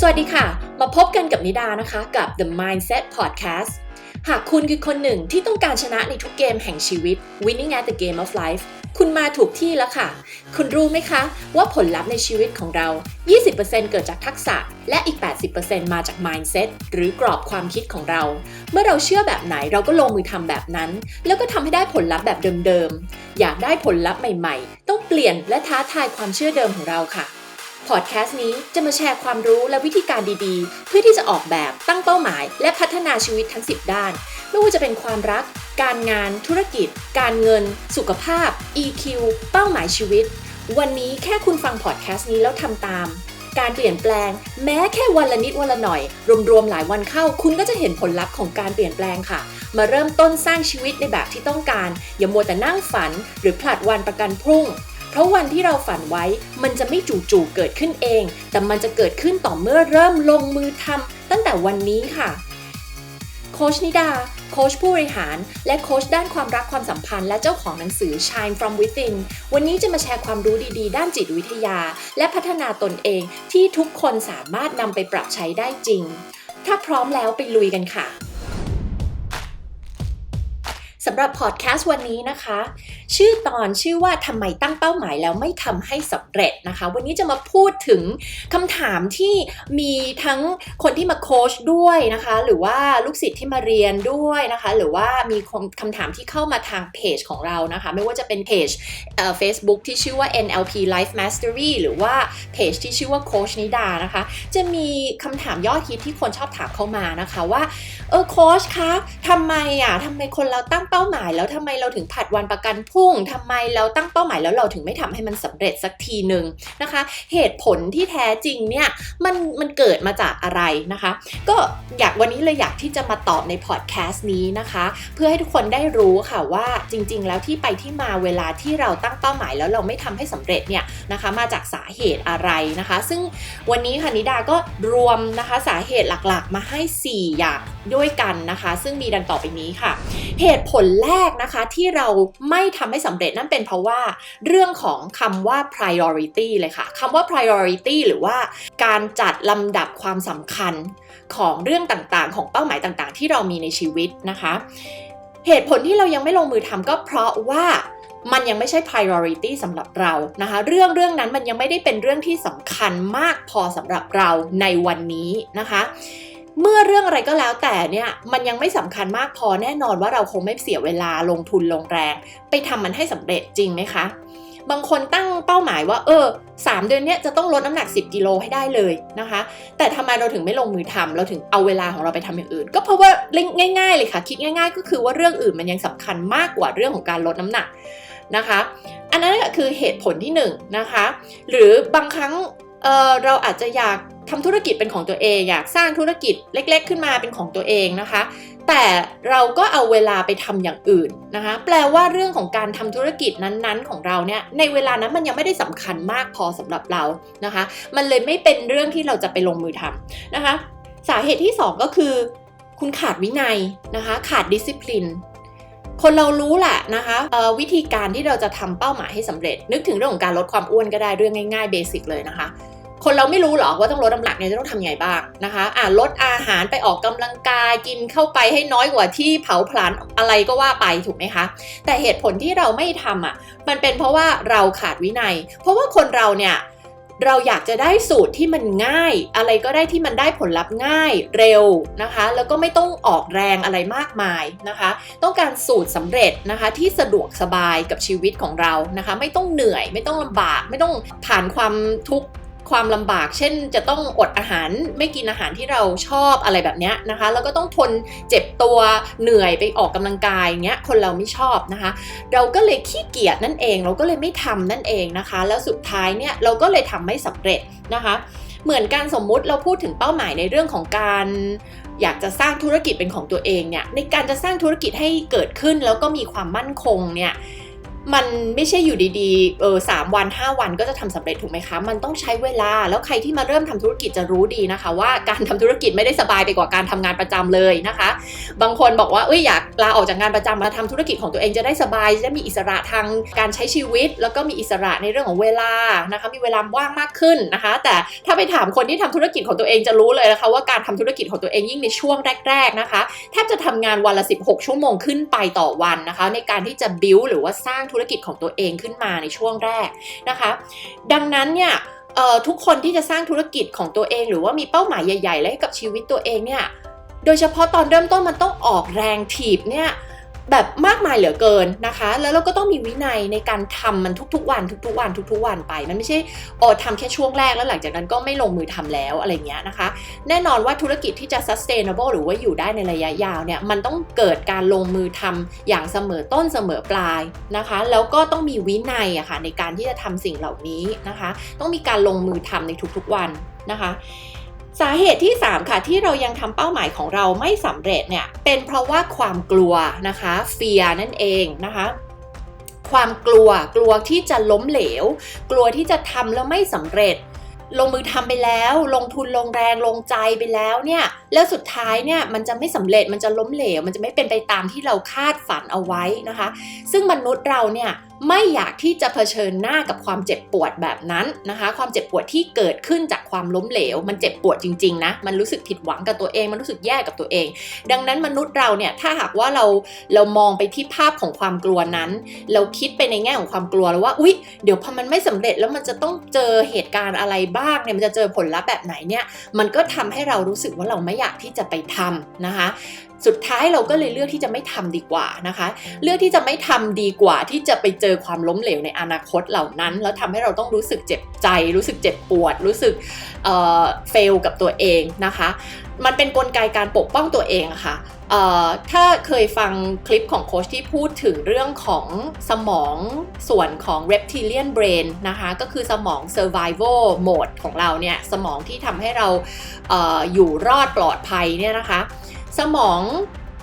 สวัสดีค่ะ มาพบกันกับนิดานะคะกับ The Mindset Podcast หากคุณคือคนหนึ่งที่ต้องการชนะในทุกเกมแห่งชีวิต Winning at the Game of Life คุณมาถูกที่แล้วค่ะ คุณรู้ไหมคะ ว่าผลลัพธ์ในชีวิตของเรา 20%เกิดจากทักษะ และอีก 80%มาจาก mindset หรือกรอบความคิดของเรา เมื่อเราเชื่อแบบไหนเราก็ลงมือทำแบบนั้น แล้วก็ทำให้ได้ผลลัพธ์แบบเดิมๆ อยากได้ผลลัพธ์ใหม่ๆ ต้องเปลี่ยนและท้าทายความเชื่อเดิมของเราค่ะ พอดแคสต์นี้จะมาแชร์ความรู้และวิธีการดีๆ เพื่อที่จะออกแบบตั้งเป้าหมาย และพัฒนาชีวิตทั้ง 10 ด้าน ไม่ว่าจะเป็นความรัก การงาน ธุรกิจ การเงิน สุขภาพ EQ เป้าหมายชีวิต วันนี้แค่คุณฟังพอดแคสต์นี้แล้วทำตาม การเปลี่ยนแปลง แม้แค่วันละนิดวันละหน่อย รวมๆหลายวันเข้า คุณก็จะเห็นผลลัพธ์ของการเปลี่ยนแปลงค่ะ มาเริ่มต้นสร้างชีวิตในแบบที่ต้องการ อย่ามัวแต่นั่งฝัน หรือผลัดวันประกันพรุ่ง ราะวันที่เราฝันไว้มันจะไม่จู่ๆเกิดขึ้นเอง แต่มันจะเกิดขึ้นต่อเมื่อเริ่มลงมือทำตั้งแต่วันนี้ค่ะ โคชนิดา โคชผู้บริหาร และโคชด้านความรักความสัมพันธ์ และเจ้าของหนังสือ Shine from Within วันนี้จะมาแชร์ความรู้ดีๆ ด้านจิตวิทยา และพัฒนาตนเองที่ทุกคนสามารถนำไปปรับใช้ได้จริง ถ้าพร้อมแล้วไปลุยกันค่ะ สำหรับพอดแคสต์วันนี้นะคะ ชื่อตอนชื่อว่าทำไมตั้งเป้าหมายแล้วไม่ทำให้สำเร็จนะคะ วันนี้จะมาพูดถึงคำถามที่มีทั้งคนที่มาโค้ชด้วยนะคะ หรือว่าลูกศิษย์ที่มาเรียนด้วยนะคะ หรือว่ามีคำถามที่เข้ามาทางเพจของเรานะคะ ไม่ว่าจะเป็นเพจเอ่อ Facebook ที่ชื่อว่า NLP Life Mastery หรือว่าเพจที่ชื่อว่าโค้ชนิดานะคะ จะมีคำถามยอดฮิตที่คนชอบถามเข้ามานะคะว่าเออโค้ชคะทำไมอะทำไมคนเราตั้งเป้า้าหมายแล้วทำไมเราถึงผัดวันประกันพรุ่งทำไมเราตั้งเป้าหมายแล้วเราถึงไม่ทำให้มันสำเร็จสักทีหนึ่งนะคะ เหตุผลที่แท้จริงเนี่ยมันมันเกิดมาจากอะไรนะคะ ก็อยากวันนี้เลยอยากที่จะมาตอบในพอดแคสต์นี้นะคะ เพื่อให้ทุกคนได้รู้ค่ะว่าจริง ๆ แล้วที่ไปที่มาเวลาที่เราตั้งเป้าหมายแล้วเราไม่ทำให้สำเร็จเนี่ยนะคะมาจากสาเหตุอะไรนะคะ ซึ่งวันนี้ค่ะนิดาก็รวมนะคะสาเหตุหลักๆ มาให้ 4 อย่าง ด้วยกันนะคะ ซึ่งมีดังต่อไปนี้ค่ะ เหตุผลแรกนะคะที่เราไม่ทำให้สำเร็จนั่นเป็นเพราะว่าเรื่องของคำว่า priority เลยค่ะคำว่า priority หรือว่าการจัดลำดับความสำคัญของเรื่องต่างๆ ของเป้าหมายต่างๆ ที่เรามีในชีวิตนะคะ เหตุผลที่เรายังไม่ลงมือทำก็เพราะว่ามันยังไม่ใช่ priority สำหรับเรานะคะ เรื่องเรื่องนั้นมันยังไม่ได้เป็นเรื่องที่สำคัญมากพอสำหรับเราในวันนี้นะคะ เมื่อเรื่องอะไรก็แล้วแต่เนี่ยมันยังไม่สำคัญมากพอแน่นอนว่าเราคงไม่เสียเวลาลงทุนลงแรง ไปทำมันให้สำเร็จจริงไหมคะ บางคนตั้งเป้าหมายว่า เออสามเดือนเนี้ยจะต้องลดน้ำหนัก 10กิโลให้ได้เลยนะคะ แต่ทำไมเราถึงไม่ลงมือทำเราถึงเอาเวลาของเราไปทำอย่างอื่น ก็เพราะว่าง่าย ๆ เลยค่ะ คิดง่าย ๆ ก็คือว่าเรื่องอื่นมันยังสำคัญมากกว่าเรื่องของการลดน้ำหนักนะคะ อันนั้นก็คือเหตุผลที่1นงนะคะ หรือบางครั้งเออเราอาจจะอยาก ทำธุรกิจเป็นของตัวเอง อยากสร้างธุรกิจเล็ก ๆ ขึ้นมาเป็นของตัวเองนะคะ แต่เราก็เอาเวลาไปทำอย่างอื่นนะคะ แปลว่าเรื่องของการทำธุรกิจนั้นๆ ของเราเนี่ยในเวลานั้นมันยังไม่ได้สำคัญมากพอสำหรับเรานะคะ มันเลยไม่เป็นเรื่องที่เราจะไปลงมือทำนะคะ สาเหตุที่ 2 ก็คือ คุณขาดวินัยนะคะ ขาดดิสซิ p ลินคนเรารู้แหละนะคะวิธีการที่เราจะทำเป้าหมายให้สำเร็จ นึกถึงเรื่องของการลดความอ้วนก็ได้เรื่องง่ายๆเบสิกเลยนะคะ คนเราไม่รู้หรอกว่าต้องลดน้ำหนักเนี่ยจะต้องทำยังไงบ้างนะคะอ่าลดอาหารไปออกกำลังกายกินเข้าไปให้น้อยกว่าที่เผาผลาญอะไรก็ว่าไปถูกไหมคะ แต่เหตุผลที่เราไม่ทำอะมันเป็นเพราะว่าเราขาดวินัย เพราะว่าคนเราเนี่ยเราอยากจะได้สูตรที่มันง่าย อะไรก็ได้ที่มันได้ผลลัพธ์ง่ายเร็วนะคะ แล้วก็ไม่ต้องออกแรงอะไรมากมายนะคะ ต้องการสูตรสำเร็จนะคะที่สะดวกสบายกับชีวิตของเรานะคะ ไม่ต้องเหนื่อย ไม่ต้องลำบาก ไม่ต้องผ่านความทุกข์ ความลำบาก เช่น จะต้องอดอาหารไม่กินอาหารที่เราชอบอะไรแบบนี้นะคะ แล้วก็ต้องทนเจ็บตัวเหนื่อยไปออกกำลังกายเงี้ยคนเราไม่ชอบนะคะ เราก็เลยขี้เกียจนั่นเอง เราก็เลยไม่ทำนั่นเองนะคะ แล้วสุดท้ายเนี่ยเราก็เลยทำไม่สำเร็จนะคะ เหมือนการสมมุติเราพูดถึงเป้าหมายในเรื่องของการอยากจะสร้างธุรกิจเป็นของตัวเองเนี่ยในการจะสร้างธุรกิจให้เกิดขึ้นแล้วก็มีความมั่นคงเนี่ย มันไม่ใช่อยู่ดีๆ เออสามวัน5 วันก็จะทำสำเร็จถูกไหมคะ มันต้องใช้เวลา แล้วใครที่มาเริ่มทำธุรกิจจะรู้ดีนะคะ ว่าการทำธุรกิจไม่ได้สบายไปกว่าการทำงานประจำเลยนะคะ บางคนบอกว่า เอ้ยอยากลาออกจากงานประจำมาทำธุรกิจของตัวเองจะได้สบายจะได้มีอิสระทางการใช้ชีวิต แล้วก็มีอิสระในเรื่องของเวลานะคะ มีเวลาว่างมากขึ้นนะคะ แต่ถ้าไปถามคนที่ทำธุรกิจของตัวเองจะรู้เลยนะคะ ว่าการทำธุรกิจของตัวเองยิ่งในช่วงแรก ๆนะคะแทบจะทำงานวันละ 16 ชั่วโมงขึ้นไปต่อวันนะคะ ในการที่จะบิวหรือว่าสร้างธุุรกิจของตัวเองขึ้นมาในช่วงแรกนะคะ ดังนั้นเนี่ยทุกคนที่จะสร้างธุรกิจของตัวเอง หรือว่ามีเป้าหมายใหญ่ๆและให้กับชีวิตตัวเองเนี่ยโดยเฉพาะตอนเริ่มต้นมันต้องออกแรงถีบเนี่ย แบบมากมายเหลือเกินนะคะ แล้วเราก็ต้องมีวินัยในการทำมันทุกๆวัน ทุกๆวัน ทุกๆวันไป มันไม่ใช่โอ้ทำแค่ช่วงแรกแล้วหลังจากนั้นก็ไม่ลงมือทำแล้วอะไรเงี้ยนะคะ แน่นอนว่าธุรกิจที่จะ sustainable หรือว่าอยู่ได้ในระยะยาวเนี่ยมันต้องเกิดการลงมือทำอย่างเสมอต้นเสมอปลายนะคะ แล้วก็ต้องมีวินัยอะคะ่ะในการที่จะทำสิ่งเหล่านี้นะคะ ต้องมีการลงมือทำในทุกๆวันนะคะ สาเหตุที่ 3 ค่ะที่เรายังทำเป้าหมายของเราไม่สำเร็จเนี่ยเป็นเพราะว่าความกลัวนะคะเฟียนั่นเองนะคะความกลัวกลัวที่จะล้มเหลว กลัวที่จะทำแล้วไม่สำเร็จ ลงมือทำไปแล้ว ลงทุนลงแรงลงใจไปแล้วเนี่ยแล้วสุดท้ายเนี่ยมันจะไม่สำเร็จมันจะล้มเหลว มันจะไม่เป็นไปตามที่เราคาดฝันเอาไว้นะคะ ซึ่งมนุษย์เราเนี่ยไม่อยากที่จะเผชิญหน้ากับความเจ็บปวดแบบนั้นนะคะ ความเจ็บปวดที่เกิดขึ้นจากความล้มเหลว มันเจ็บปวดจริงๆนะมันรู้สึกผิดหวังกับตัวเอง มันรู้สึกแย่กับตัวเอง ดังนั้นมนุษย์เราเนี่ยถ้าหากว่าเราเรามองไปที่ภาพของความกลัวนั้น เราคิดไปในแง่ของความกลัวแล้วว่าอุ๊ยเดี๋ยวพอมันไม่สำเร็จแล้วมันจะต้องเจอเหตุการณ์อะไรบ้างเนี่ยมันจะเจอผลลัพธ์แบบไหนเนี่ยมันก็ทำให้เรารู้สึกว่าเราไม่อยากที่จะไปทำนะคะ สุดท้ายเราก็เลยเลือกที่จะไม่ทำดีกว่านะคะ เลือกที่จะไม่ทำดีกว่าที่จะไปเจอความล้มเหลวในอนาคตเหล่านั้น แล้วทำให้เราต้องรู้สึกเจ็บใจ รู้สึกเจ็บปวด รู้สึกเฟลกับตัวเองนะคะ มันเป็นนกลไกการปกป้องตัวเองค่ะ ถ้าเคยฟังคลิปของโค้ชที่พูดถึงเรื่องของสมองส่วนของ reptilian brain นะคะ ก็คือสมอง survival mode ของเราเนี่ย สมองที่ทำให้เราออยู่รอดปลอดภัยเนี่ยนะคะ สมอง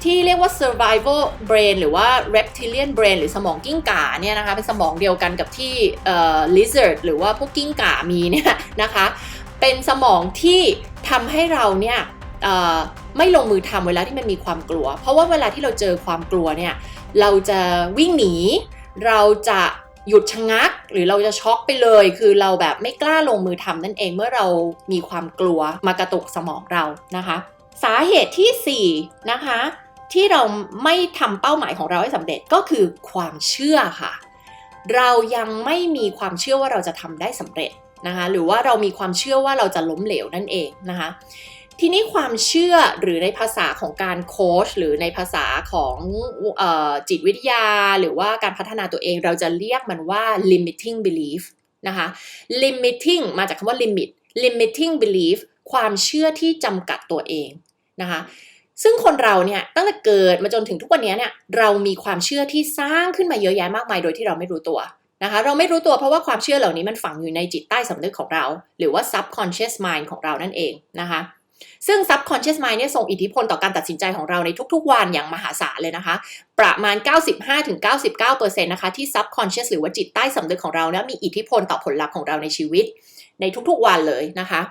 ที่เรียกว่า survival brain หรือว่า reptilian brain หรือสมองกิ้งก่าเนี่ยนะคะ เป็นสมองเดียวกันกับที่ lizard หรือว่าพวกกิ้งก่ามีเนี่ยนะคะ เป็นสมองที่ทำให้เราเนี่ย ไม่ลงมือทำเวลาที่มันมีความกลัว เพราะว่าเวลาที่เราเจอความกลัวเนี่ยเราจะวิ่งหนี เราจะหยุดชะงัก หรือเราจะช็อกไปเลย คือเราแบบไม่กล้าลงมือทำนั่นเองเมื่อเรามีความกลัวมากระตุกสมองเรานะคะ สาเหตุที่4นะคะที่เราไม่ทำเป้าหมายของเราให้สำเร็จก็คือความเชื่อค่ะ เรายังไม่มีความเชื่อว่าเราจะทำได้สำเร็จนะคะ หรือว่าเรามีความเชื่อว่าเราจะล้มเหลวนั่นเองนะคะ ทีนี้ความเชื่อหรือในภาษาของการโค้ชหรือในภาษาของออจิตวิทยา หรือว่าการพัฒนาตัวเองเราจะเรียกมันว่า limiting belief นะคะ limiting มาจากคำว่า limit limiting belief ความเชื่อที่จำกัดตัวเองนะคะซึ่งคนเราเนี่ยตั้งแต่เกิดมาจนถึงทุกวันนี้เนี่ยเรามีความเชื่อที่สร้างขึ้นมาเยอะแยะมากมายโดยที่เราไม่รู้ตัวนะคะเราไม่รู้ตัวเพราะว่าความเชื่อเหล่านี้มันฝังอยู่ในจิตใต้สำนึกของเรา หรือว่า subconscious mind ของเรานั่นเองนะคะ ซึ่ง subconscious mind เนี่ยส่งอิทธิพลต่อการตัดสินใจของเราในทุกๆ วันอย่างมหาศาลเลยนะคะ ประมาณ 95-99%นะคะที่ subconscious หรือว่าจิตใต้สำนึกของเราเนี่ยมีอิทธิพลต่อผลลัพธ์ของเราในชีวิต ในทุกๆ วันเลยนะคะ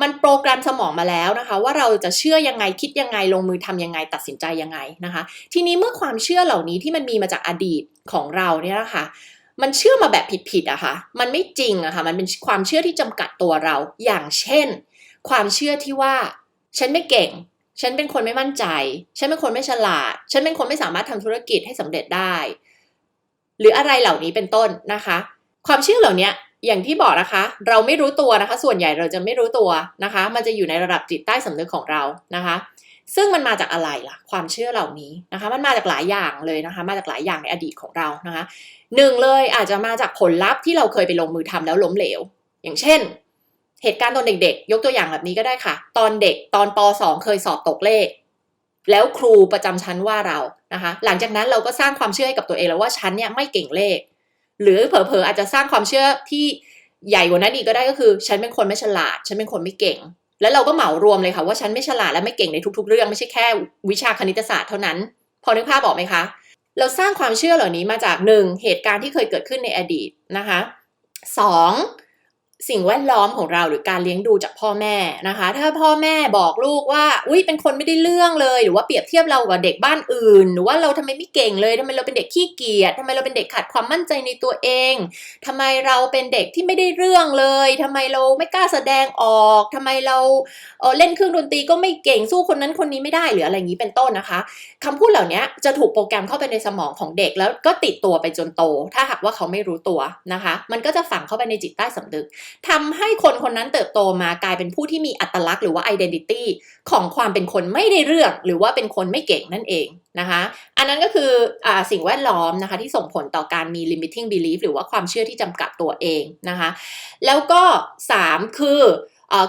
มันโปรแกรมสมองมาแล้วนะคะ ว่าเราจะเชื่อยังไงคิดยังไงลงมือทำยังไงตัดสินใจยังไงนะคะ ทีนี้เมื่อความเชื่อเหล่านี้ที่มันมีมาจากอดีตของเราเนี่ยนะคะมันเชื่อมาแบบผิดๆอะคะ่ะ มันไม่จริงอะคะ่ะ มันเป็นความเชื่อที่จำกัดตัวเรา อย่างเช่น ความเชื่อที่ว่า ฉันไม่เก่ง ฉันเป็นคนไม่มั่นใจ ฉันเป็นคนไม่ฉลาด ฉันเป็นคนไม่สามารถทำธุรกิจให้สำเร็จได้ หรืออะไรเหล่านี้เป็นต้นนะคะ ความเชื่อเหล่านี้อย่างที่บอกนะคะ เราไม่รู้ตัวนะคะ ส่วนใหญ่เราจะไม่รู้ตัวนะคะ มันจะอยู่ในระดับจิตใต้สำนึกของเรานะคะ ซึ่งมันมาจากอะไรล่ะ ความเชื่อเหล่านี้นะคะ มันมาจากหลายอย่างเลยนะคะ มาจากหลายอย่างในอดีตของเรานะคะหนึ่งเลยอาจจะมาจากผลลัพธ์ที่เราเคยไปลงมือทำแล้วล้มเหลว อย่างเช่น เหตุการณ์ตอนเด็กๆ ยกตัวอย่างแบบนี้ก็ได้ค่ะ ตอนเด็กตอนป .2 เคยสอบตกเลข แล้วครูประจำชั้นว่าเรานะคะ หลังจากนั้นเราก็สร้างความเชื่อให้กับตัวเองแล้วว่าฉันเนี่ยไม่เก่งเลข หรือเผลอๆอาจจะสร้างความเชื่อที่ใหญ่กว่านั้นอีกก็ได้ก็คือ ฉันเป็นคนไม่ฉลาด ฉันเป็นคนไม่เก่ง แล้วเราก็เหมารวมเลยค่ะว่าฉันไม่ฉลาดและไม่เก่งในทุก ๆ เรื่องไม่ใช่แค่วิชาคณิตศาสตร์เท่านั้น พอนึกภาพออกไหมคะ เราสร้างความเชื่อเหล่านี้มาจากหนึ่งเหตุการณ์ที่เคยเกิดขึ้นในอดีตนะคะสอง สิ่งแวดล้อมของเราหรือการเลี้ยงดูจากพ่อแม่นะคะ ถ้าพ่อแม่บอกลูกว่าอุ้ยเป็นคนไม่ได้เรื่องเลย หรือว่าเปรียบเทียบเรากับเด็กบ้านอื่น หรือว่าเราทำไมไม่เก่งเลยทำไมเราเป็นเด็กขี้เกียจทำไมเราเป็นเด็กขาดความมั่นใจในตัวเองทำไมเราเป็นเด็กที่ไม่ได้เรื่องเลยทำไมเราไม่กล้าแสดงออกทำไมเราเออเล่นเครื่องดนตรีก็ไม่เก่งสู้คนนั้นคนนี้ไม่ได้หรืออะไรอย่างนี้เป็นต้นนะคะคำพูดเหล่านี้จะถูกโปรแกรมเข้าไปในสมองของเด็กแล้วก็ติดตัวไปจนโต ถ้าหากว่าเขาไม่รู้ตัวนะคะ มันก็จะฝังเข้าไปในจิตใต้สำนึกทำให้คนคนนั้นเติบโตมากลายเป็นผู้ที่มีอัตลักษณ์หรือว่า identity ของความเป็นคนไม่ได้เรื่องหรือว่าเป็นคนไม่เก่งนั่นเองนะคะ อันนั้นก็คืออสิ่งแวดล้อมนะคะที่ส่งผลต่อการมี limiting belief หรือว่าความเชื่อที่จำกัดตัวเองนะคะ แล้วก็ 3 คือ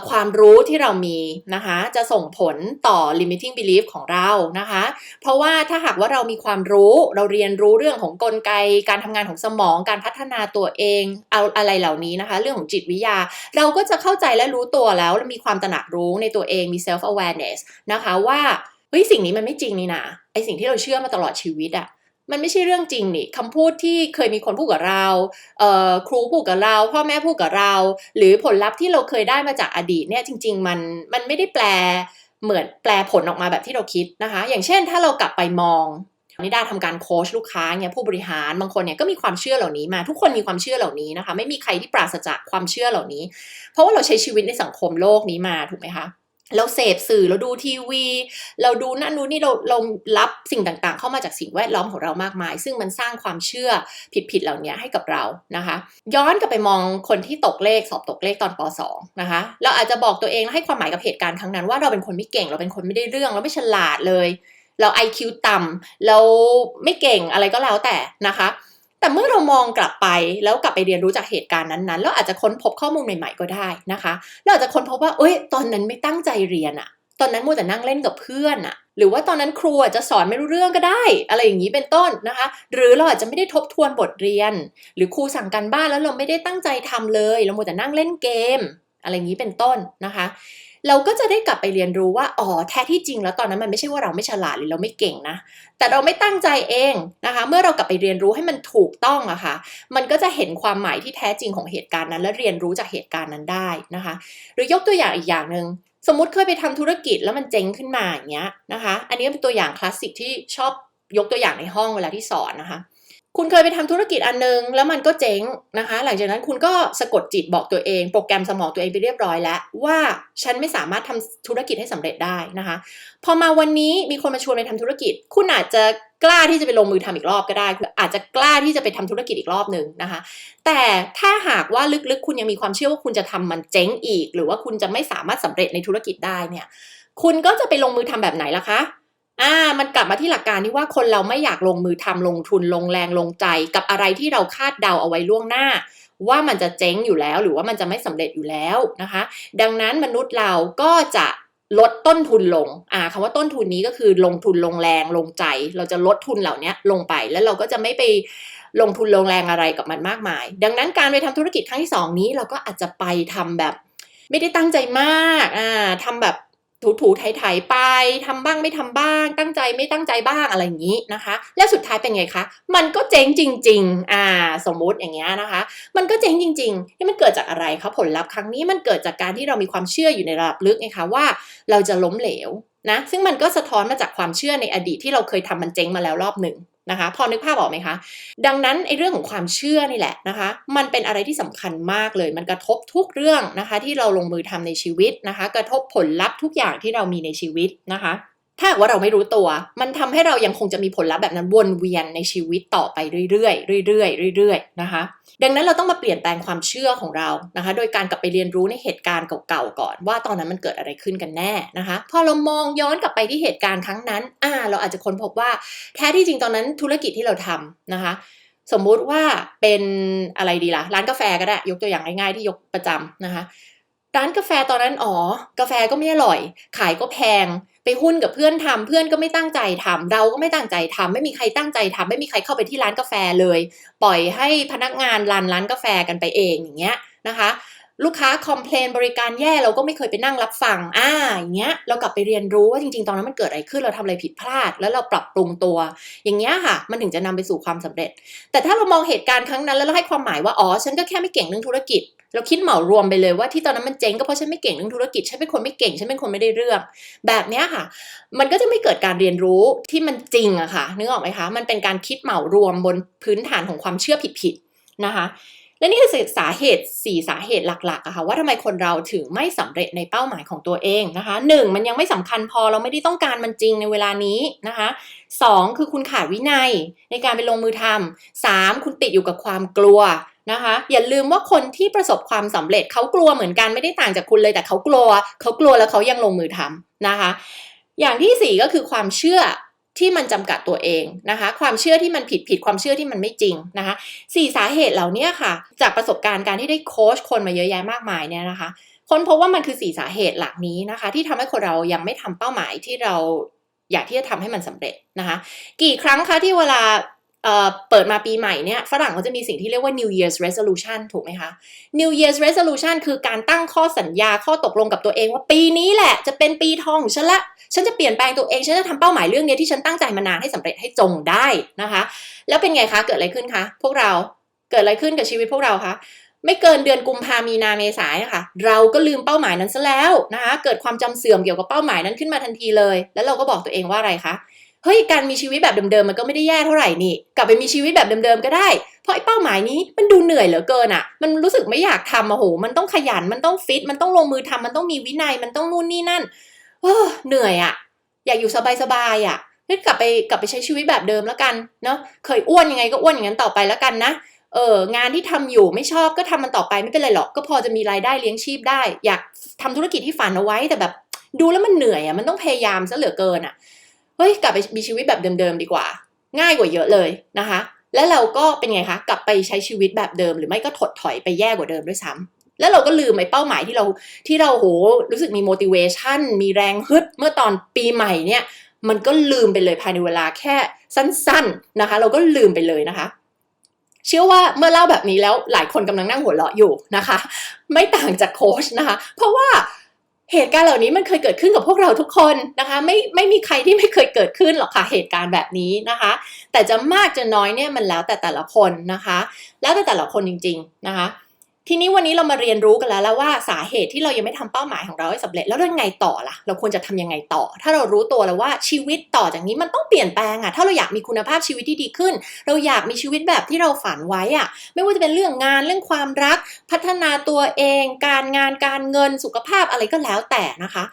ความรู้ที่เรามีนะคะจะส่งผลต่อ limiting belief ของเรานะคะ เพราะว่าถ้าหากว่าเรามีความรู้เราเรียนรู้เรื่องของกลไก การทำงานของสมองการพัฒนาตัวเองเอาอะไรเหล่านี้นะคะ เรื่องของจิตวิทยา เราก็จะเข้าใจและรู้ตัวแล้วมีความตระหนักรู้ในตัวเองมี self awareness นะคะว่าเฮ้ยสิ่งนี้มันไม่จริงนี่นะไอสิ่งที่เราเชื่อมาตลอดชีวิตอะ มันไม่ใช่เรื่องจริงนี่คำพูดที่เคยมีคนพูดกับเราเอ่อครูพูดกับเรา พ่อแม่พูดกับเรา หรือผลลัพธ์ที่เราเคยได้มาจากอดีตเนี่ยจริง ๆ มันมันไม่ได้แปลเหมือนแปลผลออกมาแบบที่เราคิดนะคะ อย่างเช่น ถ้าเรากลับไปมองนิดาทำการโค้ชลูกค้าเนี่ยผู้บริหารบางคนเนี่ยก็มีความเชื่อเหล่านี้มา ทุกคนมีความเชื่อเหล่านี้นะคะ ไม่มีใครที่ปราศจากความเชื่อเหล่านี้ เพราะว่าเราใช้ชีวิตในสังคมโลกนี้มาถูกไหมคะ เราเสพสื่อเราดูทีวี เราดูนั่นนู่นนี่เราเรารับสิ่งต่างๆ เข้ามาจากสิ่งแวดล้อมของเรามากมาย ซึ่งมันสร้างความเชื่อผิดๆเหล่านี้ให้กับเรานะคะ ย้อนกลับไปมองคนที่ตกเลขสอบตกเลขตอนป .2 นะคะเราอาจจะบอกตัวเองและให้ความหมายกับเหตุการณ์ครั้งนั้นว่าเราเป็นคนไม่เก่งเราเป็นคนไม่ได้เรื่อง เราไม่ฉลาดเลย เรา IQ ต่ำเราไม่เก่งอะไรก็แล้วแต่นะคะ แต่เมื่อเรามองกลับไปแล้วกลับไปเรียนรู้จากเหตุการณ์นั้นๆแล้วอาจจะค้นพบข้อมูลใหม่ ๆก็ได้นะคะเราอาจจะค้นพบว่าเอ้ย ตอนนั้นไม่ตั้งใจเรียนอะตอนนั้นมัวแต่นั่งเล่นกับเพื่อนอะหรือว่าตอนนั้นครูอาจจะสอนไม่รู้เรื่องก็ได้ อะไรอย่างนี้เป็นต้นนะคะ หรือเราอาจจะไม่ได้ทบทวนบทเรียน หรือครูสั่งการบ้านแล้วเราไม่ได้ตั้งใจทำเลย เรามัวแต่นั่งเล่นเกม อะไรอย่างนี้เป็นต้นนะคะ เราก็จะได้กลับไปเรียนรู้ว่าอ๋อแท้ที่จริงแล้วตอนนั้นมันไม่ใช่ว่าเราไม่ฉลาดหรือเราไม่เก่งนะ แต่เราไม่ตั้งใจเองนะคะ เมื่อเรากลับไปเรียนรู้ให้มันถูกต้องอะค่ะ มันก็จะเห็นความหมายที่แท้จริงของเหตุการณ์นั้น และเรียนรู้จากเหตุการณ์นั้นได้นะคะ หรือยกตัวอย่างอีกอย่างหนึ่งสมมติเคยไปทำธุรกิจแล้วมันเจ๊งขึ้นมาอย่างเงี้ยนะคะ อันนี้เป็นตัวอย่างคลาสสิกที่ชอบยกตัวอย่างในห้องเวลาที่สอนนะคะ คุณเคยไปทำธุรกิจอันนึง แล้วมันก็เจ๊งนะคะ หลังจากนั้นคุณก็สะกดจิตบอกตัวเอง โปรแกรมสมองตัวเองไปเรียบร้อยแล้ว ว่าฉันไม่สามารถทำธุรกิจให้สำเร็จได้นะคะ พอมาวันนี้มีคนมาชวนไปทำธุรกิจ คุณอาจจะกล้าที่จะไปลงมือทำอีกรอบก็ได้คุณอาจจะกล้าที่จะไปทำธุรกิจอีกรอบหนึ่งนะคะ แต่ถ้าหากว่าลึกๆ คุณยังมีความเชื่อว่าคุณจะทำมันเจ๊งอีก หรือว่าคุณจะไม่สามารถสำเร็จในธุรกิจได้เนี่ย คุณก็จะไปลงมือทำแบบไหนล่ะคะ อ่า มันกลับมาที่หลักการที่ว่าคนเราไม่อยากลงมือทำลงทุนลงแรงลงใจ กับอะไรที่เราคาดเดาเอาไว้ล่วงหน้า ว่ามันจะเจ๊งอยู่แล้ว หรือว่ามันจะไม่สำเร็จอยู่แล้วนะคะ ดังนั้นมนุษย์เราก็จะลดต้นทุนลง อ่าคำว่าต้นทุนนี้ก็คือลงทุนลงแรงลงใจ เราจะลดทุนเหล่านี้ลงไป แล้วเราก็จะไม่ไปลงทุนลงแรงอะไรกับมันมากมาย ดังนั้นการไปทำธุรกิจครั้งที่สองนี้เราก็อาจจะไปทำแบบ ไม่ได้ตั้งใจมาก อ่าทำแบบ ถูถูไถๆไปทำบ้างไม่ทำบ้าง ตั้งใจไม่ตั้งใจบ้างอะไรอย่างนี้นะคะ แล้วสุดท้ายเป็นไงคะ มันก็เจ๊งจริง ๆ อ่า สมมุติอย่างเงี้ยนะคะ มันก็เจ๊งจริงๆนี่มันเกิดจากอะไรคะผลลัพธ์ครั้งนี้มันเกิดจากการที่เรามีความเชื่ออยู่ในระดับลึกไงคะว่าเราจะล้มเหลวนะ ซึ่งมันก็สะท้อนมาจากความเชื่อในอดีตที่เราเคยทำมันเจ๊งมาแล้วรอบหนึ่ง นะคะ พอนึกภาพออกไหมคะ ดังนั้นไอ้เรื่องของความเชื่อนี่แหละนะคะ มันเป็นอะไรที่สำคัญมากเลย มันกระทบทุกเรื่องนะคะ ที่เราลงมือทำในชีวิตนะคะ กระทบผลลัพธ์ทุกอย่างที่เรามีในชีวิตนะคะ ถ้าว่าเราไม่รู้ตัว มันทำให้เรายังคงจะมีผลลัพธ์แบบนั้นวนเวียนในชีวิตต่อไปเรื่อยๆเรื่อยๆเรื่อยๆนะคะ ดังนั้นเราต้องมาเปลี่ยนแปลงความเชื่อของเรานะคะ โดยการกลับไปเรียนรู้ในเหตุการณ์เก่าๆก่อน ว่าตอนนั้นมันเกิดอะไรขึ้นกันแน่นะคะ พอเรามองย้อนกลับไปที่เหตุการณ์ครั้งนั้น อ่า เราอาจจะค้นพบว่าแท้ที่จริงตอนนั้นธุรกิจที่เราทำนะคะ สมมุติว่าเป็นอะไรดีล่ะร้านกาแฟก็ได้ยกตัวอย่างง่ายๆที่ยกประจำนะคะ ร้านกาแฟตอนนั้นอ๋อกาแฟก็ไม่อร่อย ขายก็แพง ไปหุ้นกับเพื่อนทำเพื่อนก็ไม่ตั้งใจทำเราก็ไม่ตั้งใจทำไม่มีใครตั้งใจทำไม่มีใครเข้าไปที่ร้านกาแฟเลย ปล่อยให้พนักงานรันร้านกาแฟกันไปเองอย่างเงี้ยนะคะลูกค้าคอมเพลนบริการแย่เราก็ไม่เคยไปนั่งรับฟังอ่าอย่างเงี้ยเรากลับไปเรียนรู้ว่าจริงๆ ตอนนั้นมันเกิดอะไรขึ้นเราทำอะไรผิดพลาด แล้วเราปรับปรุงตัว อย่างเงี้ยค่ะ มันถึงจะนำไปสู่ความสำเร็จ แต่ถ้าเรามองเหตุการณ์ครั้งนั้นแล้วเราให้ความหมายว่าอ๋อฉันก็แค่ไม่เก่งเรื่องธุรกิจ เราคิดเหมารวมไปเลยว่าที่ตอนนั้นมันเจ๊งก็เพราะฉันไม่เก่งเรื่องธุรกิจฉันเป็นคนไม่เก่งฉันเป็นคนไม่ได้เรื่อง แบบนี้ค่ะ มันก็จะไม่เกิดการเรียนรู้ที่มันจริงอะค่ะนึกออกไหมคะมันเป็นการคิดเหมารวมบนพื้นฐานของความเชื่อผิดๆนะคะและนี่คือสาเหตุ 4 สาเหตุหลักๆอะค่ะว่าทำไมคนเราถึงไม่สำเร็จในเป้าหมายของตัวเองนะคะ 1. มันยังไม่สำคัญพอเราไม่ได้ต้องการมันจริงในเวลานี้นะคะ 2. คือคุณขาดวินัยในการไปลงมือทำ 3. คุณติดอยู่กับความกลัว นะคะ อย่าลืมว่าคนที่ประสบความสำเร็จเขากลัวเหมือนกันไม่ได้ต่างจากคุณเลย แต่เขากลัวเขากลัวแล้วเขายังลงมือทำนะคะ อย่างที่ 4 ก็คือความเชื่อที่มันจำกัดตัวเองนะคะ ความเชื่อที่มันผิดผิดความเชื่อที่มันไม่จริงนะคะสี่สาเหตุเหล่านี้ค่ะ จากประสบการณ์การที่ได้โค้ชคนมาเยอะแยะมากมายเนี่ยนะคะคนพบว่ามันคือสี่สาเหตุหลักนี้นะคะ ที่ทำให้คนเรายังไม่ทำเป้าหมายที่เราอยากที่จะทำให้มันสำเร็จนะคะ กี่ครั้งคะที่เวลา เปิดมาปีใหม่เนี่ยฝรั่งเขาจะมีสิ่งที่เรียกว่า New Year's Resolution ถูกไหมคะ New Year's Resolution คือการตั้งข้อสัญญาข้อตกลงกับตัวเองว่าปีนี้แหละจะเป็นปีทองฉันละ ฉันจะเปลี่ยนแปลงตัวเอง ฉันจะทำเป้าหมายเรื่องนี้ที่ฉันตั้งใจมานานให้สำเร็จให้จงได้นะคะ แล้วเป็นไงคะ เกิดอะไรขึ้นคะ พวกเราเกิดอะไรขึ้นกับชีวิตพวกเราคะไม่เกินเดือนกุมภามีนาเมษายนนะคะเราก็ลืมเป้าหมายนั้นซะแล้วนะคะเกิดความจำเสื่อมเกี่ยวกับเป้าหมายนั้นขึ้นมาทันทีเลย แล้วเราก็บอกตัวเองว่าอะไรคะ เฮ้ยการมีชีวิตแบบเดิมๆมันก็ไม่ได้แย่เท่าไหร่นี่ กลับไปมีชีวิตแบบเดิมๆก็ได้ เพราะไอ้เป้าหมายนี้มันดูเหนื่อยเหลือเกินอะ่ะ มันรู้สึกไม่อยากทำอะโห มันต้องขยันมันต้องฟิตมันต้องลงมือทำมันต้องมีวินัยมันต้องนู่นนี่นั่นเออเหนื่อยอะ่ะ อยากอยู่สบายๆอะเฮ้กลับไปกลับไปใช้ชีวิตแบบเดิมแล้วกันเนาะเคยอ้วนยังไงก็อ้วนอย่างนั้นต่อไปแล้วกันนะเอองานที่ทำอยู่ไม่ชอบก็ทำมันต่อไปไม่เป็นไรหรอก ก็พอจะมีรายได้เลี้ยงชีพได้ อยากทำธุรกิจที่ฝันเอาไว้แต่แบบ ดูแล้วมันเหนื่อยอะมันต้องพยายามซะเหลือเกินอะ เฮ้ยกลับไปมีชีวิตแบบเดิมๆดีกว่า ง่ายกว่าเยอะเลยนะคะ แล้วเราก็เป็นไงคะกลับไปใช้ชีวิตแบบเดิม หรือไม่ก็ถดถอยไปแย่กว่าเดิมด้วยซ้ำแล้วเราก็ลืมไอ้เป้าหมายที่เราที่เราโหรู้สึกมี motivation มีแรงฮึดเมื่อตอนปีใหม่เนี่ยมันก็ลืมไปเลยภายในเวลาแค่สั้น ๆนะคะ เราก็ลืมไปเลยนะคะ เชื่อว่าเมื่อเล่าแบบนี้แล้วหลายคนกำลังนั่งหัวเราะอยู่นะคะ ไม่ต่างจากโค้ชนะคะ เพราะว่า เหตุการณ์เหล่านี้มันเคยเกิดขึ้นกับพวกเราทุกคนนะคะไม่ไม่มีใครที่ไม่เคยเกิดขึ้นหรอกค่ะเหตุการณ์แบบนี้นะคะ แต่จะมากจะน้อยเนี่ยมันแล้วแต่แต่ละคนนะคะ แล้วแต่แต่ละคนจริง ๆนะคะ ทีนี้วันนี้เรามาเรียนรู้กันแล้วแล้วว่าสาเหตุที่เรายังไม่ทำเป้าหมายของเราให้สำเร็จแล้วเรื่องไงต่อล่ะ เราควรจะทำยังไงต่อ ถ้าเรารู้ตัวแล้วว่าชีวิตต่อจากนี้มันต้องเปลี่ยนแปลงอะถ้าเราอยากมีคุณภาพชีวิตที่ดีขึ้น เราอยากมีชีวิตแบบที่เราฝันไว้อะไม่ว่าจะเป็นเรื่องงานเรื่องความรัก พัฒนาตัวเอง การงานการเงินสุขภาพอะไรก็แล้วแต่นะคะ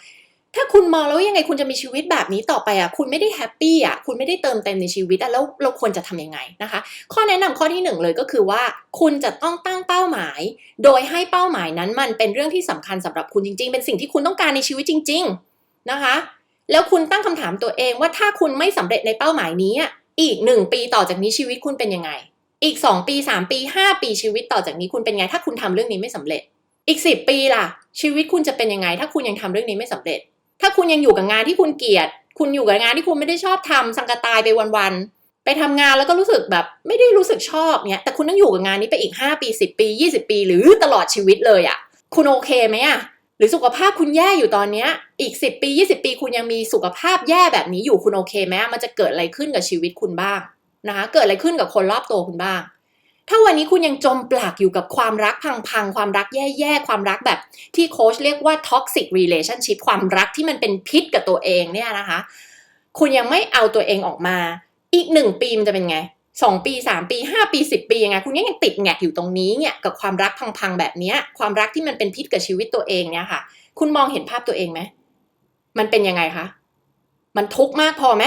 ถ้าคุณมองแล้วยังไงคุณจะมีชีวิตแบบนี้ต่อไปอะคุณไม่ได้แฮปปี้อะคุณไม่ได้เติมเต็มในชีวิตอะแล้วเราควรจะทำยังไงนะคะ ข้อแนะนำข้อที่หนึ่งเลยก็คือว่าคุณจะต้องตั้งเป้าหมาย โดยให้เป้าหมายนั้นมันเป็นเรื่องที่สำคัญสำหรับคุณจริง ๆ เป็นสิ่งที่คุณต้องการในชีวิตจริง ๆนะคะ แล้วคุณตั้งคำถามตัวเองว่าถ้าคุณไม่สำเร็จในเป้าหมายนี้อีกหนึ่งปีต่อจากนี้ชีวิตคุณเป็นยังไง อีกสองปีสามปีห้าปีชีวิตต่อจากนี้คุณเป็นไง ถ้าคุณทำเรื่องนี้ไม่สำเร็จ อีกสิบปีล่ะ ชีวิตคุณจะเป็นยังไง ถ้าคุณยังทำเรื่องนี้ไม่สำเร็จ ถ้าคุณยังอยู่กับงานที่คุณเกลียด คุณอยู่กับงานที่คุณไม่ได้ชอบทำสังกตายไปวันๆ ไปทำงานแล้วก็รู้สึกแบบไม่ได้รู้สึกชอบเนี้ย แต่คุณต้องอยู่กับงานนี้ไปอีก 5 ปี 10 ปี 20 ปี หรือตลอดชีวิตเลยอะ่ะ คุณโอเคไหมอะ่ะ หรือสุขภาพคุณแย่อยู่ตอนเนี้ย อีก 10 ปี 20 ปี คุณยังมีสุขภาพแย่แบบนี้อยู่คุณโอเคไหมมันจะเกิดอะไรขึ้นกับชีวิตคุณบ้างนะคะ เกิดอะไรขึ้นกับคนรอบตัวคุณบ้าง ถ้าวันนี้คุณยังจมปลักอยู่กับความรักพังๆ ความรักแย่ๆ ความรักแบบที่โค้ชเรียกว่า toxic relationship ความรักที่มันเป็นพิษกับตัวเองเนี่ยนะคะ คุณยังไม่เอาตัวเองออกมา อีกหนึ่งปีมันจะเป็นไงสองปีสามปีห้าปีสิบปียังไงคุณยังติดแงกอยู่ตรงนี้เนี่ยกับความรักพังๆแบบเนี้ยความรักที่มันเป็นพิษกับชีวิตตัวเองเนี่ยค่ะ คุณมองเห็นภาพตัวเองไหมมันเป็นยังไงคะมันทุกข์มากพอไหม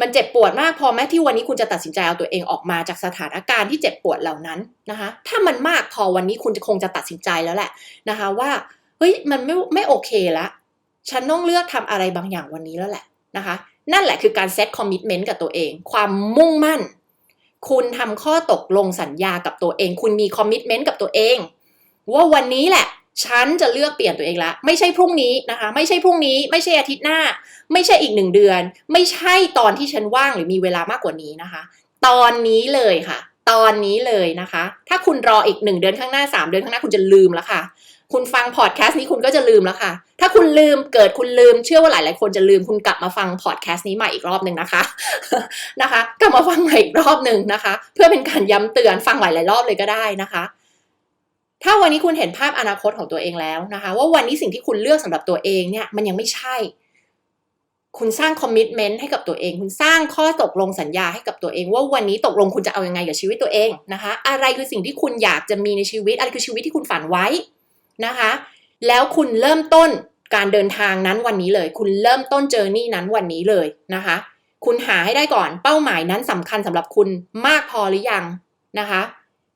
มันเจ็บปวดมากพอไหมที่วันนี้คุณจะตัดสินใจเอาตัวเองออกมาจากสถานการณ์ที่เจ็บปวดเหล่านั้นนะคะ ถ้ามันมากพอวันนี้คุณจะคงจะตัดสินใจแล้วแหละนะคะว่าเฮ้ยมันไม่ไม่โอเคละฉันต้องเลือกทำอะไรบางอย่างวันนี้แล้วแหละนะคะ นั่นแหละคือการเซตคอมมิชเมนต์กับตัวเอง ความมุ่งมั่น คุณทำข้อตกลงสัญญากับตัวเอง คุณมีคอมมิชเมนต์กับตัวเอง ว่าวันนี้แหละ ฉันจะเลือกเปลี่ยนตัวเองละ ไม่ใช่พรุ่งนี้นะคะ ไม่ใช่พรุ่งนี้ ไม่ใช่อาทิตย์หน้า ไม่ใช่อีกหนึ่งเดือน ไม่ใช่ตอนที่ฉันว่างหรือมีเวลามากกว่านี้นะคะ ตอนนี้เลยค่ะ ตอนนี้เลยนะคะ ถ้าคุณรออีกหนึ่งเดือนข้างหน้าสามเดือนข้างหน้าคุณจะลืมแล้วค่ะ คุณฟังพอดแคสต์นี้คุณก็จะลืมแล้วค่ะ ถ้าคุณลืมเกิดคุณลืม เชื่อว่าหลาย ๆ คนจะลืมคุณกลับมาฟังพอดแคสต์นี้ใหม่อีกรอบหนึ่งนะคะนะคะ กลับมาฟังใหม่อีกรอบหนึ่งนะคะ เพื่อเป็นการย้ำเตือนฟังหลาย ๆ รอบเลยก็ได้นะคะ ถ้าวันนี้คุณเห็นภาพอนาคตของตัวเองแล้วนะคะ ว่าวันนี้สิ่งที่คุณเลือกสำหรับตัวเองเนี่ยมันยังไม่ใช่ คุณสร้างคอมมิชเมนต์ให้กับตัวเอง คุณสร้างข้อตกลงสัญญาให้กับตัวเอง ว่าวันนี้ตกลงคุณจะเอาอยังไงกับชีวิตตัวเองนะคะ อะไรคือสิ่งที่คุณอยากจะมีในชีวิต อะไรคือชีวิตที่คุณฝันไว้นะคะ แล้วคุณเริ่มต้นการเดินทางนั้นวันนี้เลย คุณเริ่มต้นเจอร์นี่นั้นวันนี้เลยนะคะ คุณหาให้ได้ก่อนเป้าหมายนั้นสำคัญสำหรับคุณมากพอหรือยังนะคะ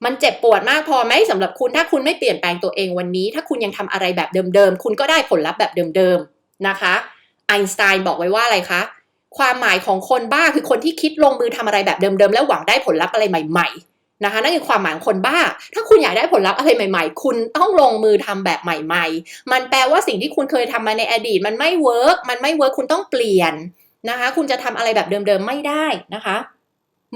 มันเจ็บปวดมากพอไหมสำหรับคุณถ้าคุณไม่เปลี่ยนแปลงตัวเองวันนี้ ถ้าคุณยังทำอะไรแบบเดิมๆ คุณก็ได้ผลลัพธ์แบบเดิมๆนะคะไอน์สไตน์บอกไว้ว่าอะไรคะความหมายของคนบ้าคือคนที่คิดลงมือทำอะไรแบบเดิมๆ แล้วหวังได้ผลลัพธ์อะไรใหม่ ๆ นะคะ นั่นคือความหมายของคนบ้า ถ้าคุณอยากได้ผลลัพธ์อะไรใหม่ ๆ คุณต้องลงมือทำแบบใหม่ ๆ มันแปลว่าสิ่งที่คุณเคยทำมาในอดีต มันไม่เวิร์กมันไม่เวิร์กคุณต้องเปลี่ยนนะคะ คุณจะทำอะไรแบบเดิมๆไม่ได้นะคะ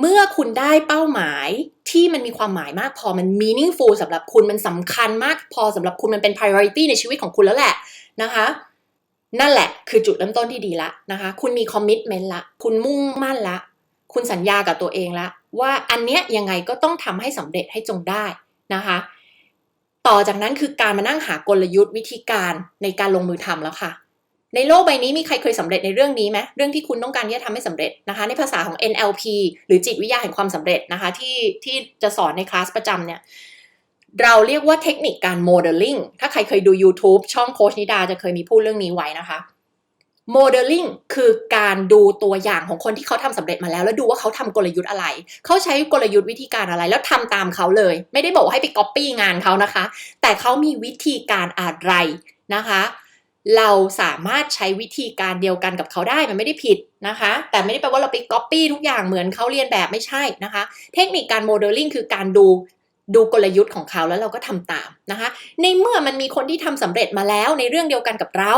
เมื่อคุณได้เป้าหมายที่มันมีความหมายมากพอมัน meaningful สำหรับคุณมันสำคัญมากพอสำหรับคุณมันเป็น priority ในชีวิตของคุณแล้วแหละนะคะนั่นแหละคือจุดเริ่มต้นที่ดีละนะคะ คุณมีคอมมิชเมนต์ละ คุณมุ่งมั่นละ คุณสัญญากับตัวเองละ ว่าอันเนี้ยยังไงก็ต้องทำให้สำเร็จให้จงได้นะคะ ต่อจากนั้นคือการมานั่งหากลยุทธ์วิธีการในการลงมือทำแล้วค่ะ ในโลกใบนี้มีใครเคยสำเร็จในเรื่องนี้ไหมเรื่องที่คุณต้องการที่จะทำให้สำเร็จนะคะ ในภาษาของ NLP หรือจิตวิทยาแห่งความสำเร็จนะคะ ที่ที่จะสอนในคลาสประจำเนี่ยเราเรียกว่าเทคนิคการโมเดลลิ่งถ้าใครเคยดู YouTube ช่องโคชนิดาจะเคยมีพูดเรื่องนี้ไว้นะคะโมเดลลิ่งคือการดูตัวอย่างของคนที่เขาทำสำเร็จมาแล้ว แล้วดูว่าเขาทำกลยุทธ์อะไร เขาใช้กลยุทธ์วิธีการอะไร แล้วทำตามเขาเลย ไม่ได้บอกว่าให้ไปก๊อปปี้งานเขานะคะ แต่เขามีวิธีการอะไรนะคะ เราสามารถใช้วิธีการเดียวกันกับเขาได้มันไม่ได้ผิดนะคะ แต่ไม่ได้แปลว่าเราไปก๊อปปี้ทุกอย่างเหมือนเขาเรียนแบบไม่ใช่นะคะ เทคนิคการโมเดลลิ่งคือการดูดูกลยุทธ์ของเขาแล้วเราก็ทำตามนะคะ ในเมื่อมันมีคนที่ทำสำเร็จมาแล้วในเรื่องเดียวกันกับเรา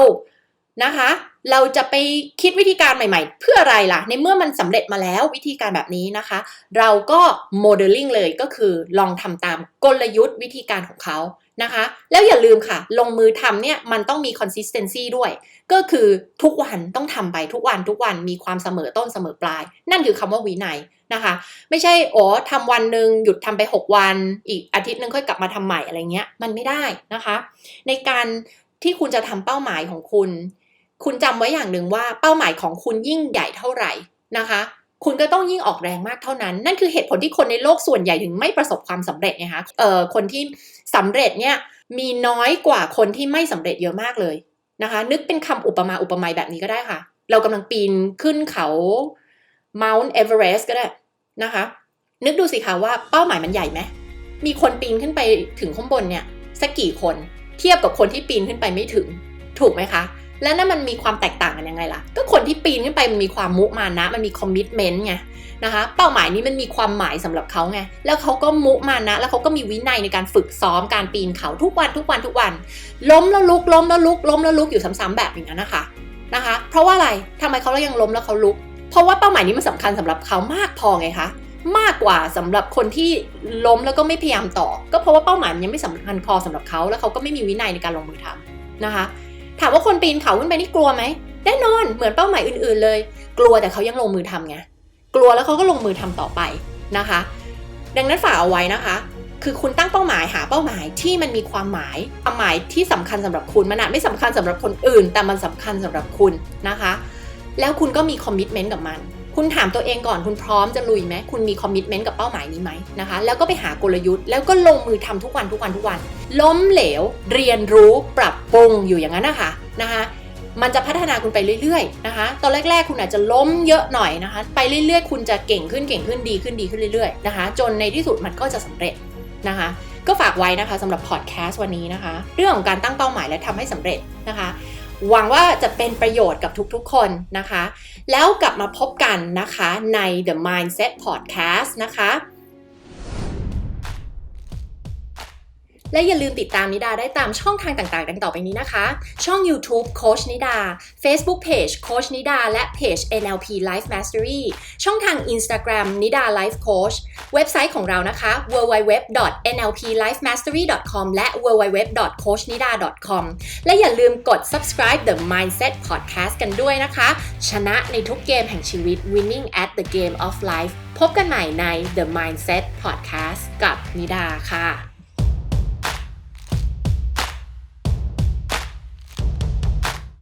นะคะ เราจะไปคิดวิธีการใหม่ๆ เพื่ออะไรล่ะ ในเมื่อมันสำเร็จมาแล้ววิธีการแบบนี้นะคะ เราก็โมเดลลิ่งเลยก็คือลองทำตามกลยุทธ์วิธีการของเขา นะคะ แล้วอย่าลืมค่ะ ลงมือทำเนี่ยมันต้องมี consistency ด้วย ก็คือทุกวันต้องทำไปทุกวันทุกวันมีความเสมอต้นเสมอปลาย นั่นคือคำว่าวินัยนะคะ ไม่ใช่โอ้ทำวันหนึ่งหยุดทำไป 6 วัน อีกอาทิตย์หนึงค่อยกลับมาทำใหม่อะไรเงี้ย มันไม่ได้นะคะ ในการที่คุณจะทำเป้าหมายของคุณ คุณจำไว้อย่างหนึ่งว่าเป้าหมายของคุณยิ่งใหญ่เท่าไหร่นะคะคุณก็ต้องยิ่งออกแรงมากเท่านั้น นั่นคือเหตุผลที่คนในโลกส่วนใหญ่ถึงไม่ประสบความสำเร็จไงคะเอ่อคนที่ สำเร็จเนี่ยมีน้อยกว่าคนที่ไม่สำเร็จเยอะมากเลยนะคะ นึกเป็นคำอุปมาอุปไมยแบบนี้ก็ได้ค่ะ เรากำลังปีนขึ้นเขา Mount Everest ก็ได้นะคะ นึกดูสิคะว่าเป้าหมายมันใหญ่ไหมมีคนปีนขึ้นไปถึงข้างบนเนี่ยสักกี่คนเทียบกับคนที่ปีนขึ้นไปไม่ถึง ถูกไหมคะ แล้วนั่นมันมีความแตกต่างกันยังไงล่ะ ก็คนที่ปีนขึ้นไปมันมีความมุมานะ มันมีคอมมิชเมนต์ไง นะคะ เป้าหมายนี้มันมีความหมายสำหรับเขาไง แล้วเขาก็มุมานะ แล้วเขาก็มีวินัยในการฝึกซ้อมการปีนเขาทุกวันทุกวันทุกวัน ล้มแล้วลุกล้มแล้วลุกล้มแล้วลุกอยู่ซ้ำๆแบบอย่างนั้นนะคะนะคะ เพราะว่าอะไรทำไมเขาแล้วยังล้มแล้วเขาลุก เพราะว่าเป้าหมายนี้มันสำคัญสำหรับเขามากพอไงคะมากกว่าสำหรับคนที่ล้มแล้วก็ไม่พยายามต่อ ก็เพราะว่าเป้าหมายมันยังไม่สำคัญพอสำหรับเขาแล้วเขาก็ไม่มีวินัยในการลงมือทำนะคะ ถามว่าคนปีนเขาขึ้นไปนี่กลัวไหมแน่นอนเหมือนเป้าหมายอื่น ๆ เลย กลัวแต่เขายังลงมือทำไง กลัวแล้วเขาก็ลงมือทำต่อไปนะคะ ดังนั้นฝากเอาไว้นะคะ คือคุณตั้งเป้าหมายหาเป้าหมายที่มันมีความหมายความหมายที่สำคัญสำหรับคุณมันอาจไม่สำคัญสำหรับคนอื่น แต่มันสำคัญสำหรับคุณนะคะ แล้วคุณก็มีคอมมิชเมนต์กับมันคุณถามตัวเองก่อนคุณพร้อมจะลุยไหมคุณมีคอมมิชเมนต์กับเป้าหมายนี้ไหมนะคะ แล้วก็ไปหากลยุทธ์แล้วก็ลงมือทำทุกวันทุกวันทุกวัน ล้มเหลว เรียนรู้ปรับปรุงอยู่อย่างนั้นนะคะนะคะ มันจะพัฒนาคุณไปเรื่อยๆนะคะ ตอนแรกๆ คุณอาจจะล้มเยอะหน่อยนะคะ ไปเรื่อยๆ คุณจะเก่งขึ้นเก่งขึ้นดีขึ้นดีขึ้นเรื่อยๆนะคะ จนในที่สุดมันก็จะสำเร็จนะคะ ก็ฝากไว้นะคะสำหรับพอดแคสต์วันนี้นะคะ เรื่องของการตั้งเป้าหมายและทำให้สำเร็จนะคะหวังว่าจะเป็นประโยชน์กับทุกๆ คนนะคะ แล้วกลับมาพบกันนะคะใน The Mindset Podcast นะคะ และอย่าลืมติดตามนิดาได้ตามช่องทางต่างๆ ดังต่อไปนี้นะคะ ช่อง YouTube โคชนิดา Facebook Page โคชนิดา และเพจ NLP Life Mastery ช่องทาง Instagram นิดา Life Coach เว็บไซต์ของเรานะคะ www.nlplifemastery.com และ www.coachnida.com และอย่าลืมกด subscribe the mindset podcast กันด้วยนะคะ ชนะในทุกเกมแห่งชีวิต winning at the game of life พบกันใหม่ใน the mindset podcast กับนิดาค่ะ